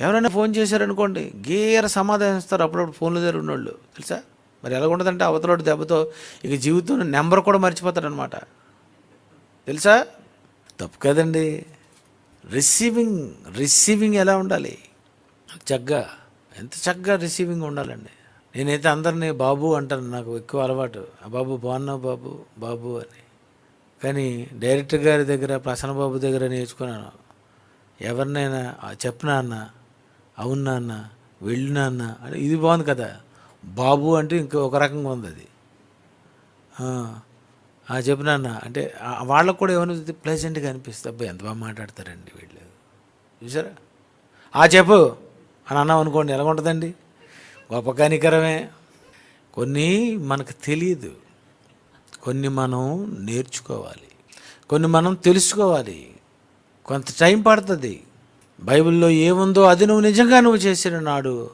ఎవరైనా ఫోన్ చేశారనుకోండి గేర సమాధానం ఇస్తారు. అప్పుడప్పుడు ఫోన్లు దగ్గర ఉన్నోళ్ళు తెలుసా? మరి ఎలా ఉండదంటే అవతలోడు దెబ్బతో ఇక జీవితం నెంబర్ కూడా మర్చిపోతాడనమాట తెలుసా? తప్పు కదండి. రిసీవింగ్ రిసీవింగ్ ఎలా ఉండాలి? చక్కగా ఎంత చక్కగా రిసీవింగ్ ఉండాలండి. నేనైతే అందరినీ బాబు అంటాను నాకు ఎక్కువ అలవాటు. "ఆ బాబు బాగున్నావు బాబు బాబు అని. కానీ డైరెక్టర్ గారి దగ్గర ప్రసన్న బాబు దగ్గర నేర్చుకున్నాను. ఎవరినైనా "ఆ, అన్నా అన్న అవును నాన్న వెళ్ళు నాన్న అని ఇది బాగుంది కదా. బాబు అంటే ఇంకో ఒక రకంగా ఉంది అది. "ఆ, నాన్న. అంటే వాళ్ళకు కూడా ఏమైనా ప్లెజెంట్గా అనిపిస్తే అబ్బాయి ఎంత బాగా మాట్లాడతారండి వీళ్ళు. చూసారా? ఆ చెప్పు. అని అన్నాం అనుకోండి ఎలా ఉంటుందండి? గొప్ప కనికరమే కొన్ని మనకు తెలియదు. కొన్ని మనం నేర్చుకోవాలి. కొన్ని మనం తెలుసుకోవాలి. కొంత టైం పడుతుంది. బైబిల్లో ఏముందో అది నువ్వు నిజంగా నువ్వు చేసిన నాడు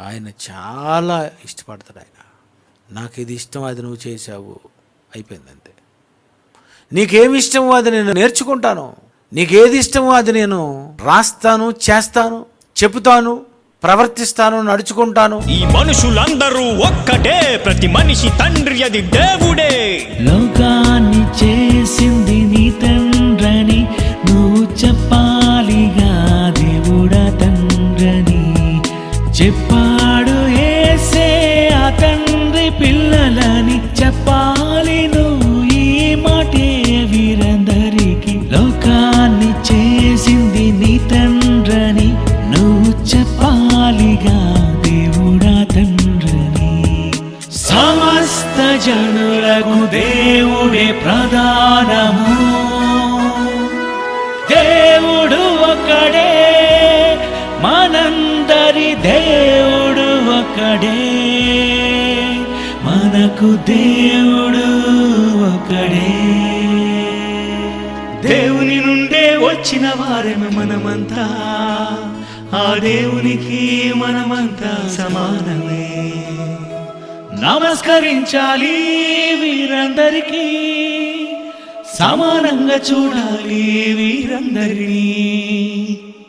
ఆయన చాలా ఇష్టపడతాడు ఆయన. నాకు ఇది ఇష్టం అది నువ్వు చేసావు అయిపోయింది అంతే. నీకేమి ఇష్టమో అది నేను నేర్చుకుంటాను. నీకేది ఇష్టమో అది నేను రాస్తాను చేస్తాను చెబుతాను ప్రవర్తిస్తాను నడుచుకుంటాను. ఈ మనుషులందరూ ఒక్కటే ప్రతి మనిషి తండ్రి అది దేవుడే. లోకాన్ని చేసింది పిల్లలని చెప్పాలి నువ్వు ఈ మాటే వీరందరికీ. లోకాన్ని చేసింది నీ తండ్రని నువ్వు చెప్పాలిగా దేవుడా తండ్రని. సమస్త జనులకు దేవుడే ప్రధానము. దేవుడు ఒకడే మనందరి దేవుడు ఒకడే మనకు దేవుడు ఒకడే దేవుని నుండే వచ్చిన వారేమి మనమంతా. ఆ దేవునికి మనమంతా సమానమే. నమస్కరించాలి వీరందరికీ. సమానంగా చూడాలి వీరందరినీ.